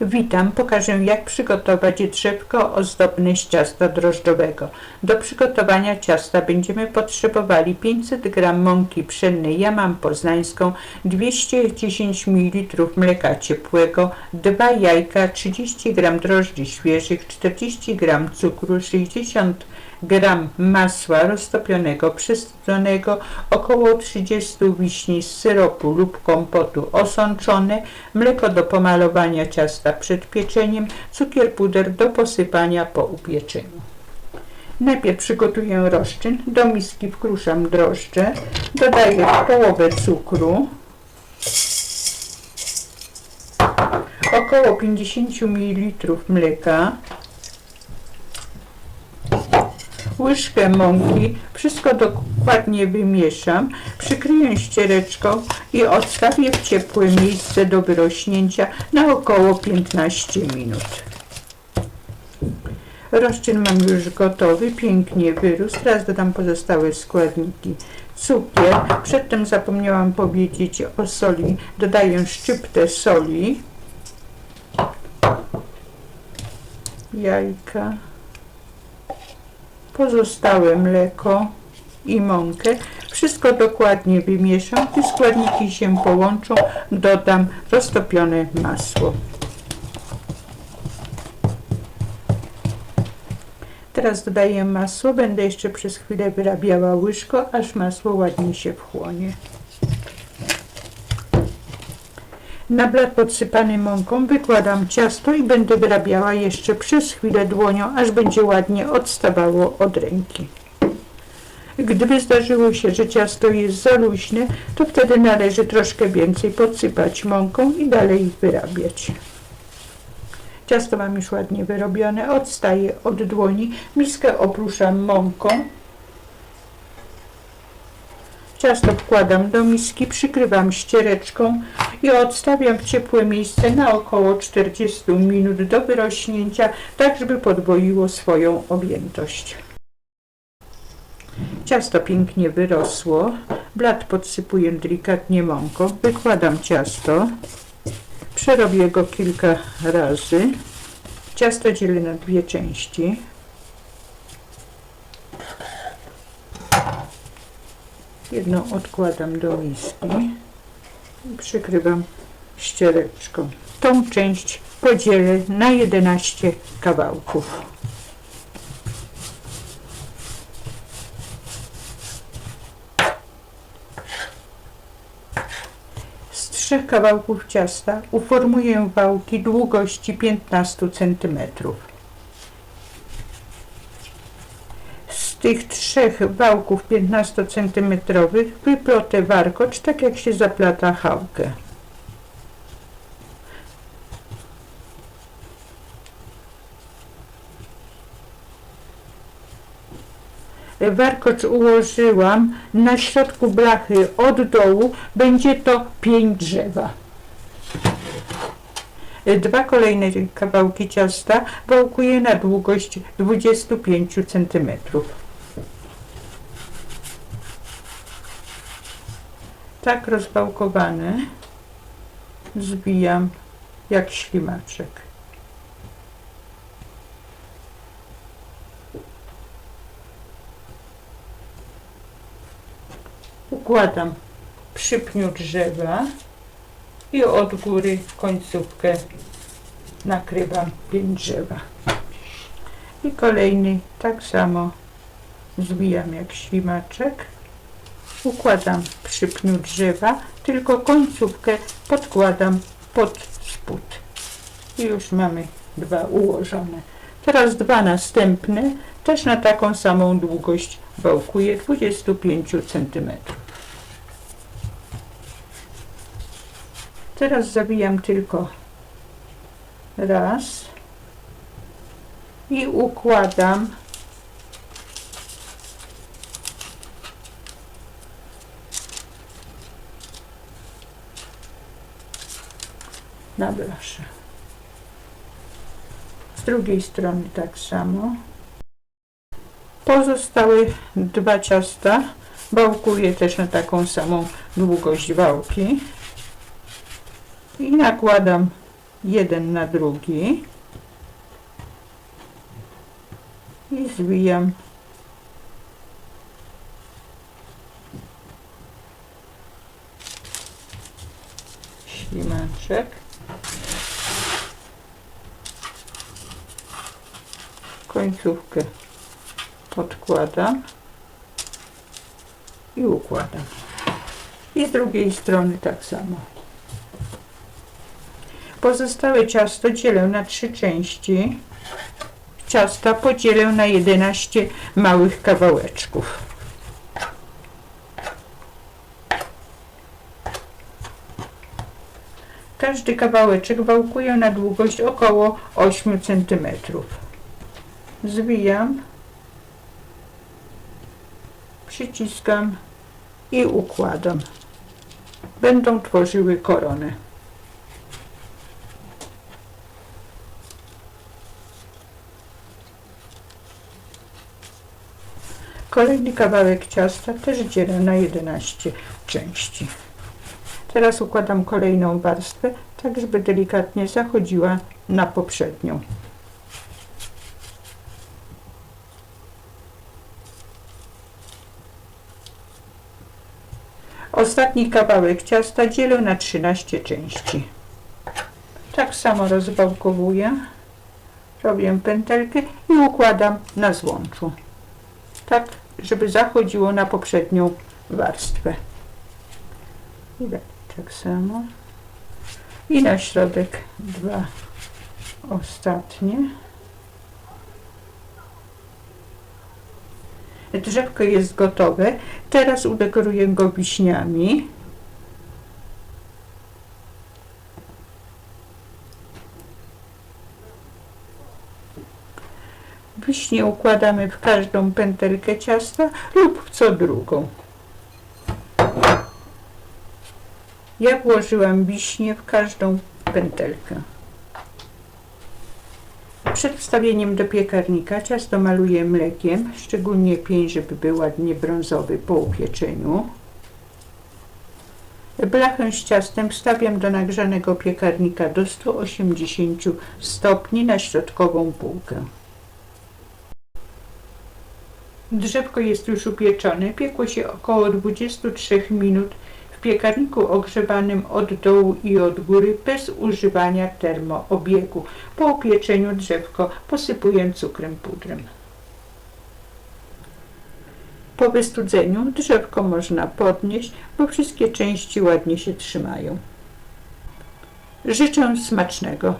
Witam, pokażę jak przygotować drzewko ozdobne z ciasta drożdżowego. Do przygotowania ciasta będziemy potrzebowali 500 g mąki pszennej, ja mam poznańską, 210 ml mleka ciepłego, 2 jajka, 30 g drożdży świeżych, 40 g cukru, 60 gram masła roztopionego, przestudzonego, około 30 wiśni z syropu lub kompotu osączone, mleko do pomalowania ciasta przed pieczeniem, cukier puder do posypania po upieczeniu. Najpierw przygotuję rozczyn. Do miski wkruszam drożdże, dodaję połowę cukru, około 50 ml mleka, łyżkę mąki, wszystko dokładnie wymieszam, przykryję ściereczką i odstawię w ciepłe miejsce do wyrośnięcia na około 15 minut. Rozczyn mam już gotowy, pięknie wyrósł. Teraz dodam pozostałe składniki. Cukier. Przedtem zapomniałam powiedzieć o soli. Dodaję szczyptę soli. Jajka pozostałe mleko i mąkę. Wszystko dokładnie wymieszam. Gdy składniki się połączą, dodam roztopione masło. Teraz dodaję masło. Będę jeszcze przez chwilę wyrabiała łyżką, aż masło ładnie się wchłonie. Na blat podsypany mąką wykładam ciasto i będę wyrabiała jeszcze przez chwilę dłonią, aż będzie ładnie odstawało od ręki. Gdyby zdarzyło się, że ciasto jest za luźne, to wtedy należy troszkę więcej podsypać mąką i dalej wyrabiać. Ciasto mam już ładnie wyrobione, odstaję od dłoni, miskę opruszam mąką. Ciasto wkładam do miski, przykrywam ściereczką i odstawiam w ciepłe miejsce na około 40 minut do wyrośnięcia, tak żeby podwoiło swoją objętość. Ciasto pięknie wyrosło. Blat podsypuję delikatnie mąką. Wykładam ciasto. Przerobię go kilka razy. Ciasto dzielę na dwie części. Jedną odkładam do miski i przykrywam ściereczką. Tą część podzielę na 11 kawałków. Z trzech kawałków ciasta uformuję wałki długości 15 cm. Z tych trzech wałków 15 cm wyplotę warkocz, tak jak się zaplata chałkę. Warkocz ułożyłam na środku blachy od dołu, będzie to pień drzewa. Dwa kolejne kawałki ciasta wałkuję na długość 25 cm. Tak rozwałkowane zbijam jak ślimaczek. Układam przy pniu drzewa i od góry końcówkę nakrywam pień drzewa. I kolejny tak samo zbijam jak ślimaczek. Układam przy pniu drzewa, tylko końcówkę podkładam pod spód. I już mamy dwa ułożone. Teraz dwa następne, też na taką samą długość wałkuję 25 cm. Teraz zawijam tylko raz i układam na. Z drugiej strony tak samo. Pozostałe dwa ciasta wałkuję też na taką samą długość wałki i nakładam jeden na drugi i zwijam ślimaczek. Końcówkę podkładam i układam. I z drugiej strony tak samo. Pozostałe ciasto dzielę na trzy części. Ciasta podzielę na 11 małych kawałeczków. Każdy kawałeczek wałkuję na długość około 8 cm. Zwijam, przyciskam i układam. Będą tworzyły koronę. Kolejny kawałek ciasta też dzielę na 11 części. Teraz układam kolejną warstwę, tak żeby delikatnie zachodziła na poprzednią. Ostatni kawałek ciasta dzielę na 13 części. Tak samo rozwałkowuję, robię pętelkę i układam na złączu. Tak, żeby zachodziło na poprzednią warstwę. I tak, tak samo. I na środek dwa ostatnie. Drzewko jest gotowe. Teraz udekoruję go wiśniami. Wiśnie układamy w każdą pętelkę ciasta lub w co drugą. Ja włożyłam wiśnie w każdą pętelkę. Przed wstawieniem do piekarnika ciasto maluję mlekiem, szczególnie pień, żeby był ładnie brązowy po upieczeniu. Blachę z ciastem wstawiam do nagrzanego piekarnika do 180 stopni na środkową półkę. Drzewko jest już upieczone. Piekło się około 23 minut piekarniku ogrzewanym od dołu i od góry bez używania termoobiegu. Po upieczeniu drzewko posypuję cukrem pudrem. Po wystudzeniu drzewko można podnieść, bo wszystkie części ładnie się trzymają. Życzę smacznego.